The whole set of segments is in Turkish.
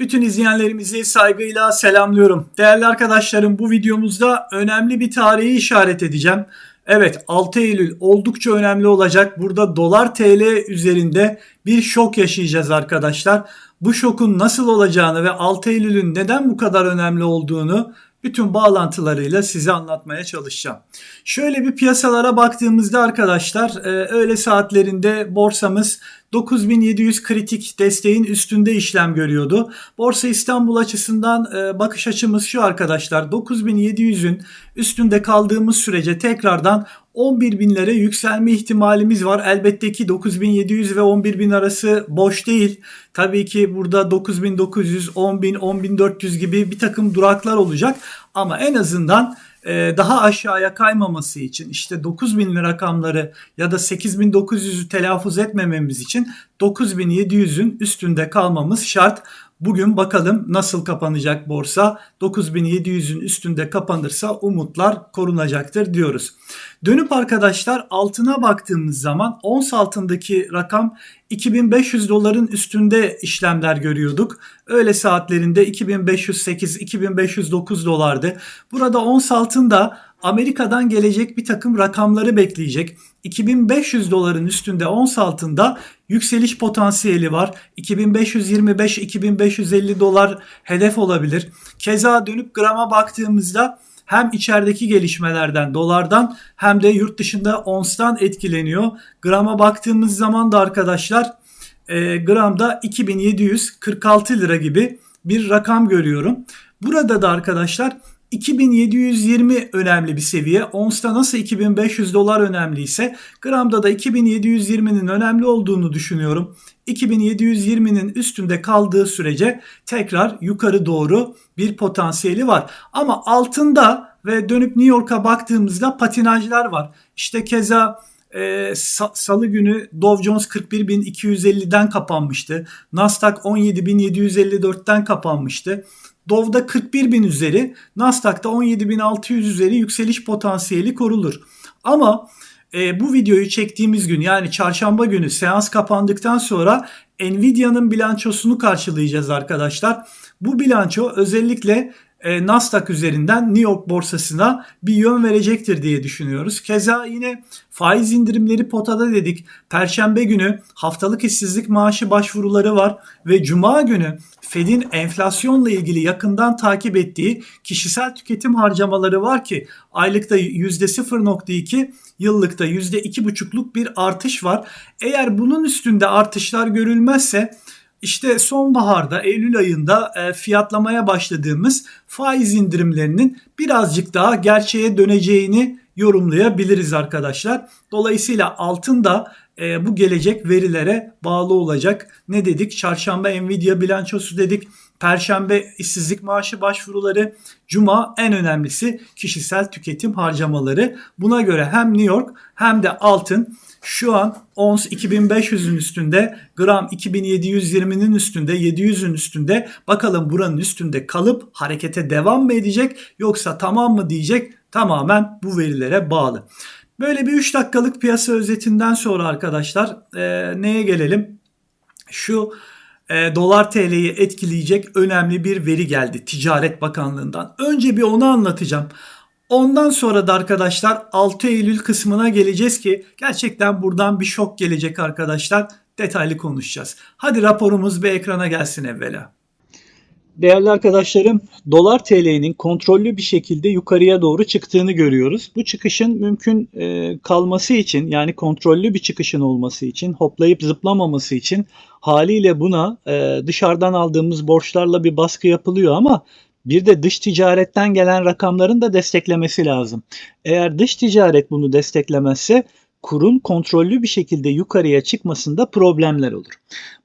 Bütün izleyenlerimizi saygıyla selamlıyorum. Değerli arkadaşlarım bu videomuzda önemli bir tarihi işaret edeceğim. Evet 6 Eylül oldukça önemli olacak. Burada dolar TL üzerinde bir şok yaşayacağız arkadaşlar. Bu şokun nasıl olacağını ve 6 Eylül'ün neden bu kadar önemli olduğunu bütün bağlantılarıyla size anlatmaya çalışacağım. Şöyle bir piyasalara baktığımızda arkadaşlar e, öğle saatlerinde borsamız 9700 kritik desteğin üstünde işlem görüyordu. Borsa İstanbul açısından e, bakış açımız şu arkadaşlar 9700'ün üstünde kaldığımız sürece tekrardan 11 binlere yükselme ihtimalimiz var. Elbette ki 9700 ve 11 bin arası boş değil. Tabii ki burada 9900, 10 bin, 10400 gibi bir takım duraklar olacak. Ama en azından e, daha aşağıya kaymaması için işte 9000 rakamları ya da 8900'ü telaffuz etmememiz için 9700'ün üstünde kalmamız şart. Bugün bakalım nasıl kapanacak borsa. 9700'ün üstünde kapanırsa umutlar korunacaktır diyoruz. Dönüp arkadaşlar altına baktığımız zaman ons altındaki rakam 2500 doların üstünde işlemler görüyorduk. Öğle saatlerinde 2508-2509 dolardı. Burada ons altında Amerika'dan gelecek bir takım rakamları bekleyecek. 2500 doların üstünde ons altında yükseliş potansiyeli var. 2525-2550 dolar hedef olabilir. Keza dönüp grama baktığımızda hem içerideki gelişmelerden dolardan hem de yurt dışında onstan etkileniyor. Grama baktığımız zaman da arkadaşlar e, gramda 2746 lira gibi bir rakam görüyorum. Burada da arkadaşlar 2720 önemli bir seviye. Ons'ta nasıl 2500 dolar önemliyse gramda da 2720'nin önemli olduğunu düşünüyorum. 2720'nin üstünde kaldığı sürece tekrar yukarı doğru bir potansiyeli var. Ama altında ve dönüp New York'a baktığımızda patinajlar var. İşte keza e, salı günü Dow Jones 41.250'den kapanmıştı. Nasdaq 17.754'ten kapanmıştı. Dov'da 41 bin üzeri, Nasdaq'ta 17.600 üzeri yükseliş potansiyeli korulur. Ama e, bu videoyu çektiğimiz gün yani çarşamba günü seans kapandıktan sonra Nvidia'nın bilançosunu karşılayacağız arkadaşlar. Bu bilanço özellikle e, Nasdaq üzerinden New York borsasına bir yön verecektir diye düşünüyoruz. Keza yine faiz indirimleri potada dedik. Perşembe günü haftalık işsizlik maaşı başvuruları var ve cuma günü Fed'in enflasyonla ilgili yakından takip ettiği kişisel tüketim harcamaları var ki aylıkta %0.2 yıllıkta %2.5'luk bir artış var. Eğer bunun üstünde artışlar görülmezse işte sonbaharda Eylül ayında e, fiyatlamaya başladığımız faiz indirimlerinin birazcık daha gerçeğe döneceğini yorumlayabiliriz arkadaşlar. Dolayısıyla altın da e, bu gelecek verilere bağlı olacak. Ne dedik? Çarşamba Nvidia bilançosu dedik. Perşembe işsizlik maaşı başvuruları, cuma en önemlisi kişisel tüketim harcamaları. Buna göre hem New York hem de altın şu an ons 2500'ün üstünde, gram 2720'nin üstünde, 700'ün üstünde. Bakalım buranın üstünde kalıp harekete devam mı edecek yoksa tamam mı diyecek? Tamamen bu verilere bağlı. Böyle bir 3 dakikalık piyasa özetinden sonra arkadaşlar e, neye gelelim? Şu e, dolar TL'yi etkileyecek önemli bir veri geldi Ticaret Bakanlığı'ndan. Önce bir onu anlatacağım. Ondan sonra da arkadaşlar 6 Eylül kısmına geleceğiz ki gerçekten buradan bir şok gelecek arkadaşlar. Detaylı konuşacağız. Hadi raporumuz bir ekrana gelsin evvela. Değerli arkadaşlarım, dolar TL'nin kontrollü bir şekilde yukarıya doğru çıktığını görüyoruz. Bu çıkışın mümkün e, kalması için yani kontrollü bir çıkışın olması için, hoplayıp zıplamaması için haliyle buna e, dışarıdan aldığımız borçlarla bir baskı yapılıyor ama bir de dış ticaretten gelen rakamların da desteklemesi lazım. Eğer dış ticaret bunu desteklemezse kurun kontrollü bir şekilde yukarıya çıkmasında problemler olur.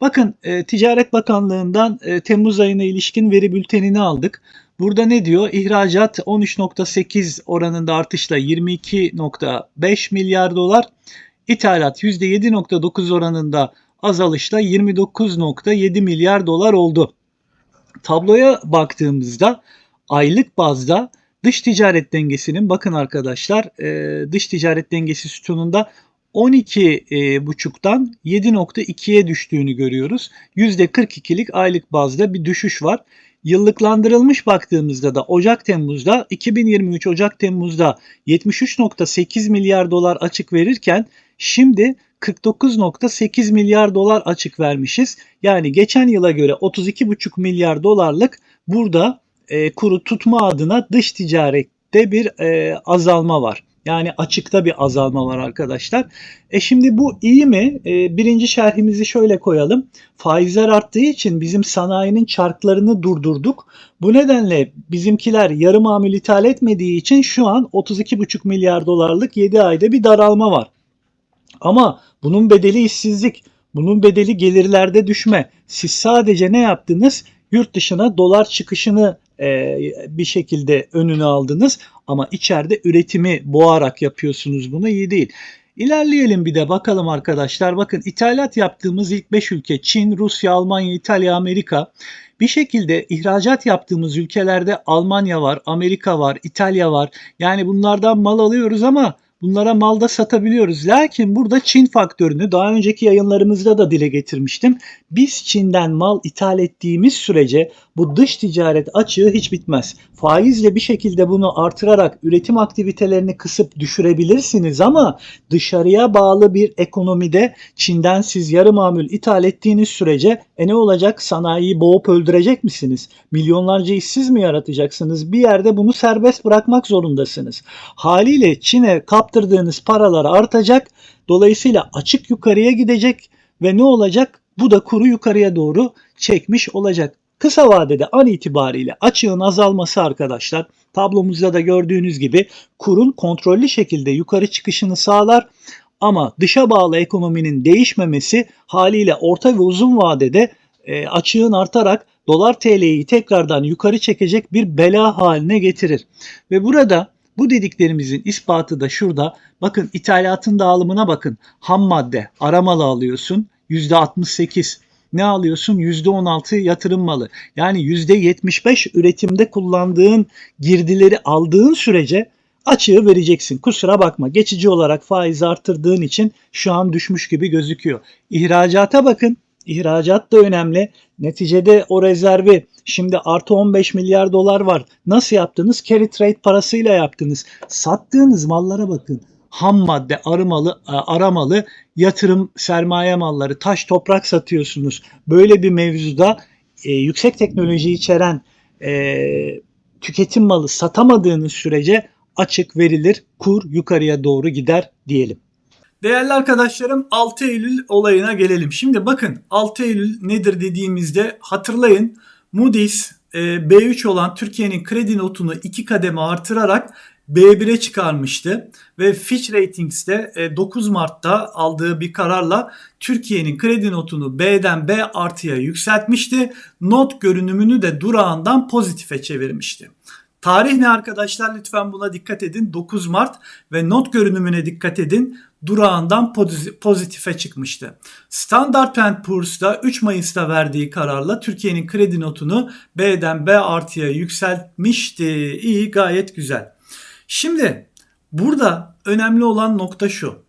Bakın e, Ticaret Bakanlığı'ndan e, Temmuz ayına ilişkin veri bültenini aldık. Burada ne diyor? İhracat 13.8 oranında artışla 22.5 milyar dolar, ithalat %7.9 oranında azalışla 29.7 milyar dolar oldu. Tabloya baktığımızda aylık bazda dış ticaret dengesinin bakın arkadaşlar e, dış ticaret dengesi sütununda 12,5'tan 7.2'ye düştüğünü görüyoruz. %42'lik aylık bazda bir düşüş var. Yıllıklandırılmış baktığımızda da Ocak-Temmuz'da 2023 Ocak-Temmuz'da 73.8 milyar dolar açık verirken şimdi 49.8 milyar dolar açık vermişiz. Yani geçen yıla göre 32,5 milyar dolarlık burada e, kuru tutma adına dış ticarette bir e, azalma var. Yani açıkta bir azalma var arkadaşlar. E şimdi bu iyi mi? E, birinci şerhimizi şöyle koyalım. Faizler arttığı için bizim sanayinin çarklarını durdurduk. Bu nedenle bizimkiler yarı mamül ithal etmediği için şu an 32,5 milyar dolarlık 7 ayda bir daralma var. Ama bunun bedeli işsizlik. Bunun bedeli gelirlerde düşme. Siz sadece ne yaptınız? Yurt dışına dolar çıkışını e, bir şekilde önünü aldınız ama içeride üretimi boğarak yapıyorsunuz bunu iyi değil. İlerleyelim bir de bakalım arkadaşlar. Bakın ithalat yaptığımız ilk 5 ülke Çin, Rusya, Almanya, İtalya, Amerika. Bir şekilde ihracat yaptığımız ülkelerde Almanya var, Amerika var, İtalya var. Yani bunlardan mal alıyoruz ama Bunlara malda satabiliyoruz. Lakin burada Çin faktörünü daha önceki yayınlarımızda da dile getirmiştim. Biz Çin'den mal ithal ettiğimiz sürece bu dış ticaret açığı hiç bitmez. Faizle bir şekilde bunu artırarak üretim aktivitelerini kısıp düşürebilirsiniz ama dışarıya bağlı bir ekonomide Çin'den siz yarı mamül ithal ettiğiniz sürece e ne olacak? Sanayiyi boğup öldürecek misiniz? Milyonlarca işsiz mi yaratacaksınız? Bir yerde bunu serbest bırakmak zorundasınız. Haliyle Çin'e kaptırdığınız paralar artacak. Dolayısıyla açık yukarıya gidecek ve ne olacak? Bu da kuru yukarıya doğru çekmiş olacak. Kısa vadede an itibariyle açığın azalması arkadaşlar tablomuzda da gördüğünüz gibi kurun kontrollü şekilde yukarı çıkışını sağlar. Ama dışa bağlı ekonominin değişmemesi haliyle orta ve uzun vadede e, açığın artarak dolar TL'yi tekrardan yukarı çekecek bir bela haline getirir. Ve burada bu dediklerimizin ispatı da şurada. Bakın ithalatın dağılımına bakın. Ham madde, aramalı alıyorsun %68 ne alıyorsun? %16 yatırım malı. Yani %75 üretimde kullandığın girdileri aldığın sürece açığı vereceksin. Kusura bakma geçici olarak faiz arttırdığın için şu an düşmüş gibi gözüküyor. İhracata bakın. İhracat da önemli. Neticede o rezervi şimdi artı 15 milyar dolar var. Nasıl yaptınız? Carry trade parasıyla yaptınız. Sattığınız mallara bakın ham madde, arımalı, e, aramalı, yatırım sermaye malları, taş toprak satıyorsunuz. Böyle bir mevzuda e, yüksek teknoloji içeren e, tüketim malı satamadığınız sürece açık verilir, kur yukarıya doğru gider diyelim. Değerli arkadaşlarım 6 Eylül olayına gelelim. Şimdi bakın 6 Eylül nedir dediğimizde hatırlayın Moody's e, B3 olan Türkiye'nin kredi notunu iki kademe artırarak B1'e çıkarmıştı ve Fitch Ratings'te 9 e, Mart'ta aldığı bir kararla Türkiye'nin kredi notunu B'den B artıya yükseltmişti. Not görünümünü de durağından pozitife çevirmişti. Tarih ne arkadaşlar lütfen buna dikkat edin. 9 Mart ve not görünümüne dikkat edin. Durağından pozitife çıkmıştı. Standard Poor's da 3 Mayıs'ta verdiği kararla Türkiye'nin kredi notunu B'den B artıya yükseltmişti. İyi gayet güzel. Şimdi burada önemli olan nokta şu.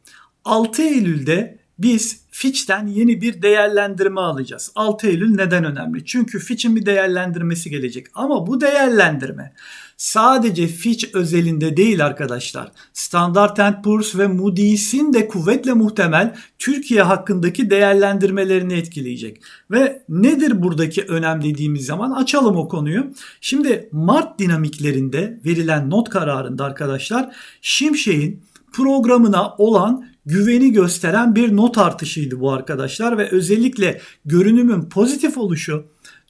6 Eylül'de biz Fitch'ten yeni bir değerlendirme alacağız. 6 Eylül neden önemli? Çünkü Fitch'in bir değerlendirmesi gelecek. Ama bu değerlendirme sadece Fitch özelinde değil arkadaşlar. Standard Poor's ve Moody's'in de kuvvetle muhtemel Türkiye hakkındaki değerlendirmelerini etkileyecek. Ve nedir buradaki önem dediğimiz zaman açalım o konuyu. Şimdi Mart dinamiklerinde verilen not kararında arkadaşlar Şimşek'in programına olan güveni gösteren bir not artışıydı bu arkadaşlar ve özellikle görünümün pozitif oluşu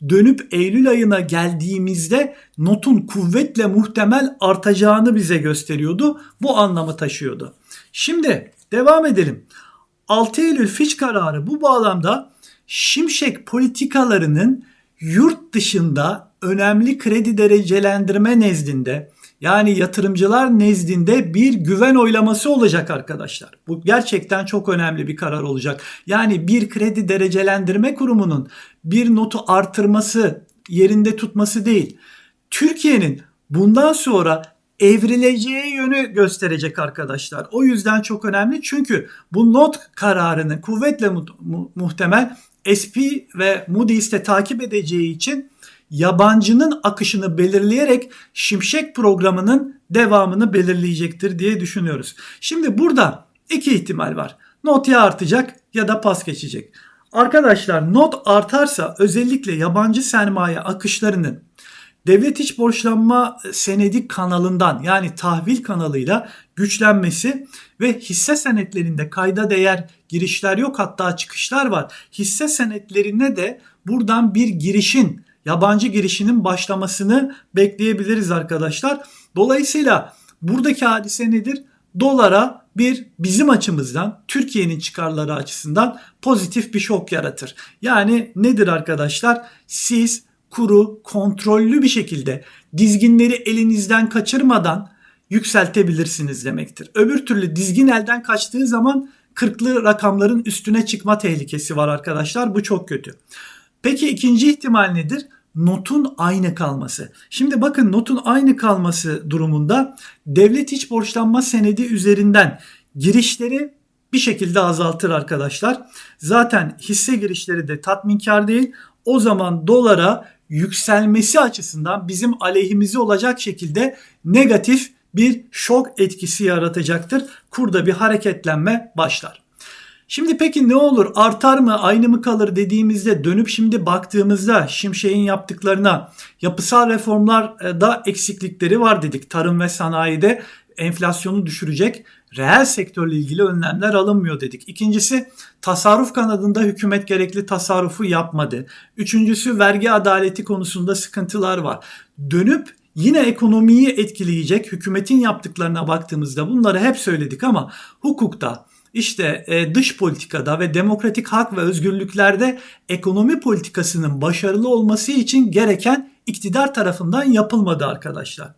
dönüp Eylül ayına geldiğimizde notun kuvvetle muhtemel artacağını bize gösteriyordu. Bu anlamı taşıyordu. Şimdi devam edelim. 6 Eylül Fitch kararı bu bağlamda Şimşek politikalarının yurt dışında önemli kredi derecelendirme nezdinde yani yatırımcılar nezdinde bir güven oylaması olacak arkadaşlar. Bu gerçekten çok önemli bir karar olacak. Yani bir kredi derecelendirme kurumunun bir notu artırması, yerinde tutması değil. Türkiye'nin bundan sonra evrileceği yönü gösterecek arkadaşlar. O yüzden çok önemli çünkü bu not kararını kuvvetle mu- mu- muhtemel SP ve Moody's'te takip edeceği için yabancının akışını belirleyerek Şimşek programının devamını belirleyecektir diye düşünüyoruz. Şimdi burada iki ihtimal var. Not ya artacak ya da pas geçecek. Arkadaşlar not artarsa özellikle yabancı sermaye akışlarının devlet iç borçlanma senedi kanalından yani tahvil kanalıyla güçlenmesi ve hisse senetlerinde kayda değer girişler yok hatta çıkışlar var. Hisse senetlerine de buradan bir girişin yabancı girişinin başlamasını bekleyebiliriz arkadaşlar. Dolayısıyla buradaki hadise nedir? Dolara bir bizim açımızdan Türkiye'nin çıkarları açısından pozitif bir şok yaratır. Yani nedir arkadaşlar? Siz kuru kontrollü bir şekilde dizginleri elinizden kaçırmadan yükseltebilirsiniz demektir. Öbür türlü dizgin elden kaçtığı zaman kırklı rakamların üstüne çıkma tehlikesi var arkadaşlar. Bu çok kötü. Peki ikinci ihtimal nedir? Notun aynı kalması. Şimdi bakın notun aynı kalması durumunda devlet iç borçlanma senedi üzerinden girişleri bir şekilde azaltır arkadaşlar. Zaten hisse girişleri de tatminkar değil. O zaman dolara yükselmesi açısından bizim aleyhimize olacak şekilde negatif bir şok etkisi yaratacaktır. Kurda bir hareketlenme başlar. Şimdi peki ne olur artar mı aynı mı kalır dediğimizde dönüp şimdi baktığımızda Şimşek'in yaptıklarına yapısal reformlarda eksiklikleri var dedik. Tarım ve sanayide enflasyonu düşürecek reel sektörle ilgili önlemler alınmıyor dedik. İkincisi tasarruf kanadında hükümet gerekli tasarrufu yapmadı. Üçüncüsü vergi adaleti konusunda sıkıntılar var. Dönüp yine ekonomiyi etkileyecek hükümetin yaptıklarına baktığımızda bunları hep söyledik ama hukukta işte e, dış politikada ve demokratik hak ve özgürlüklerde ekonomi politikasının başarılı olması için gereken iktidar tarafından yapılmadı arkadaşlar.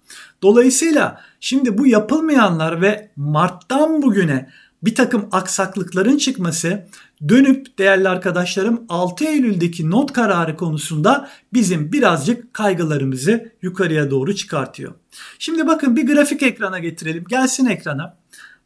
Dolayısıyla şimdi bu yapılmayanlar ve Mart'tan bugüne bir takım aksaklıkların çıkması dönüp değerli arkadaşlarım 6 Eylül'deki not kararı konusunda bizim birazcık kaygılarımızı yukarıya doğru çıkartıyor. Şimdi bakın bir grafik ekrana getirelim. Gelsin ekrana.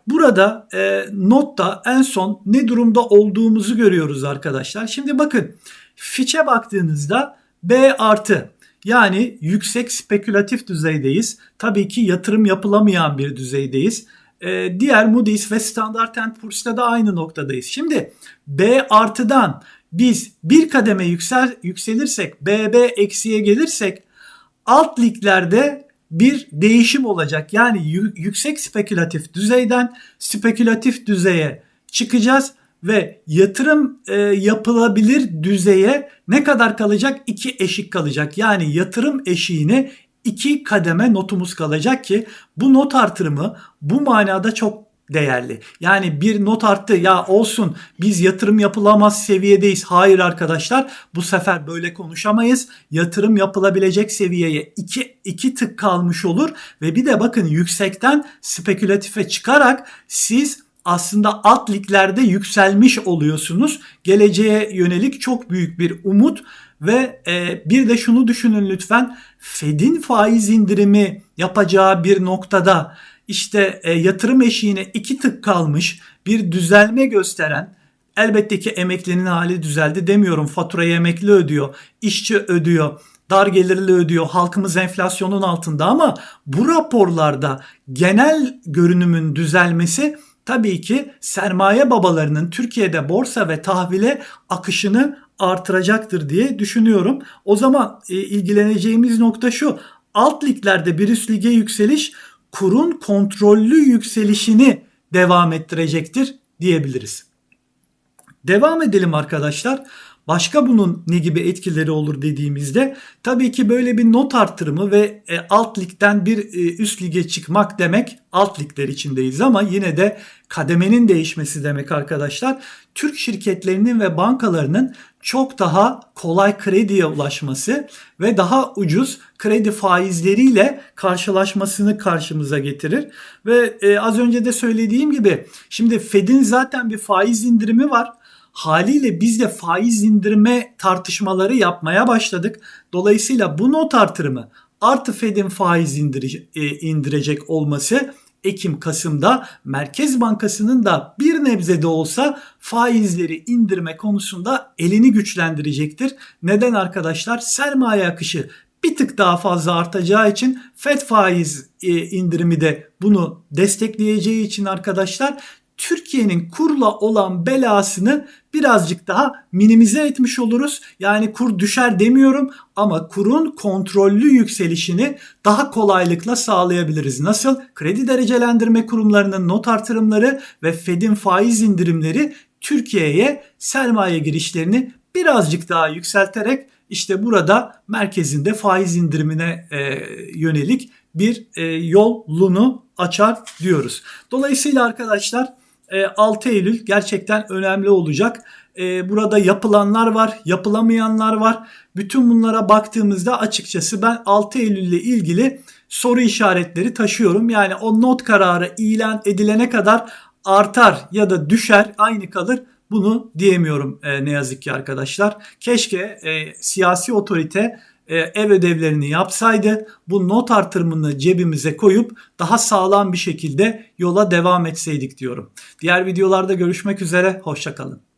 Burada e, notta en son ne durumda olduğumuzu görüyoruz arkadaşlar. Şimdi bakın Fitch'e baktığınızda B artı yani yüksek spekülatif düzeydeyiz. Tabii ki yatırım yapılamayan bir düzeydeyiz. Ee, diğer Moody's ve Standard Poor's'ta da aynı noktadayız. Şimdi B artıdan biz bir kademe yüksel, yükselirsek BB eksiye gelirsek alt liglerde bir değişim olacak. Yani yüksek spekülatif düzeyden spekülatif düzeye çıkacağız ve yatırım e, yapılabilir düzeye ne kadar kalacak? İki eşik kalacak. Yani yatırım eşiğine iki kademe notumuz kalacak ki bu not artırımı bu manada çok değerli. Yani bir not arttı ya olsun biz yatırım yapılamaz seviyedeyiz. Hayır arkadaşlar bu sefer böyle konuşamayız. Yatırım yapılabilecek seviyeye iki, iki tık kalmış olur ve bir de bakın yüksekten spekülatife çıkarak siz aslında alt liglerde yükselmiş oluyorsunuz. Geleceğe yönelik çok büyük bir umut ve e, bir de şunu düşünün lütfen Fed'in faiz indirimi yapacağı bir noktada işte e, yatırım eşiğine iki tık kalmış bir düzelme gösteren elbette ki emeklinin hali düzeldi demiyorum faturayı emekli ödüyor, işçi ödüyor, dar gelirli ödüyor, halkımız enflasyonun altında ama bu raporlarda genel görünümün düzelmesi tabii ki sermaye babalarının Türkiye'de borsa ve tahvile akışını artıracaktır diye düşünüyorum. O zaman e, ilgileneceğimiz nokta şu. Alt liglerde bir üst lige yükseliş kurun kontrollü yükselişini devam ettirecektir diyebiliriz. Devam edelim arkadaşlar. Başka bunun ne gibi etkileri olur dediğimizde tabii ki böyle bir not artırımı ve e, alt ligden bir e, üst lige çıkmak demek alt ligler içindeyiz ama yine de kademenin değişmesi demek arkadaşlar. Türk şirketlerinin ve bankalarının çok daha kolay krediye ulaşması ve daha ucuz kredi faizleriyle karşılaşmasını karşımıza getirir. Ve e, az önce de söylediğim gibi şimdi Fed'in zaten bir faiz indirimi var. Haliyle biz de faiz indirme tartışmaları yapmaya başladık. Dolayısıyla bu not artırımı artı Fed'in faiz e, indirecek olması Ekim Kasım'da Merkez Bankası'nın da bir nebze de olsa faizleri indirme konusunda elini güçlendirecektir. Neden arkadaşlar? Sermaye akışı bir tık daha fazla artacağı için FED faiz e, indirimi de bunu destekleyeceği için arkadaşlar Türkiye'nin kurla olan belasını birazcık daha minimize etmiş oluruz. Yani kur düşer demiyorum ama kurun kontrollü yükselişini daha kolaylıkla sağlayabiliriz. Nasıl? Kredi derecelendirme kurumlarının not artırımları ve Fed'in faiz indirimleri Türkiye'ye sermaye girişlerini birazcık daha yükselterek işte burada merkezinde faiz indirimine e, yönelik bir e, yolunu açar diyoruz. Dolayısıyla arkadaşlar 6 Eylül gerçekten önemli olacak. E, burada yapılanlar var, yapılamayanlar var. Bütün bunlara baktığımızda açıkçası ben 6 Eylül ile ilgili soru işaretleri taşıyorum. Yani o not kararı ilan edilene kadar artar ya da düşer aynı kalır bunu diyemiyorum e, ne yazık ki arkadaşlar. Keşke e, siyasi otorite e, ev ödevlerini yapsaydı bu not artırımını cebimize koyup daha sağlam bir şekilde yola devam etseydik diyorum. Diğer videolarda görüşmek üzere hoşçakalın.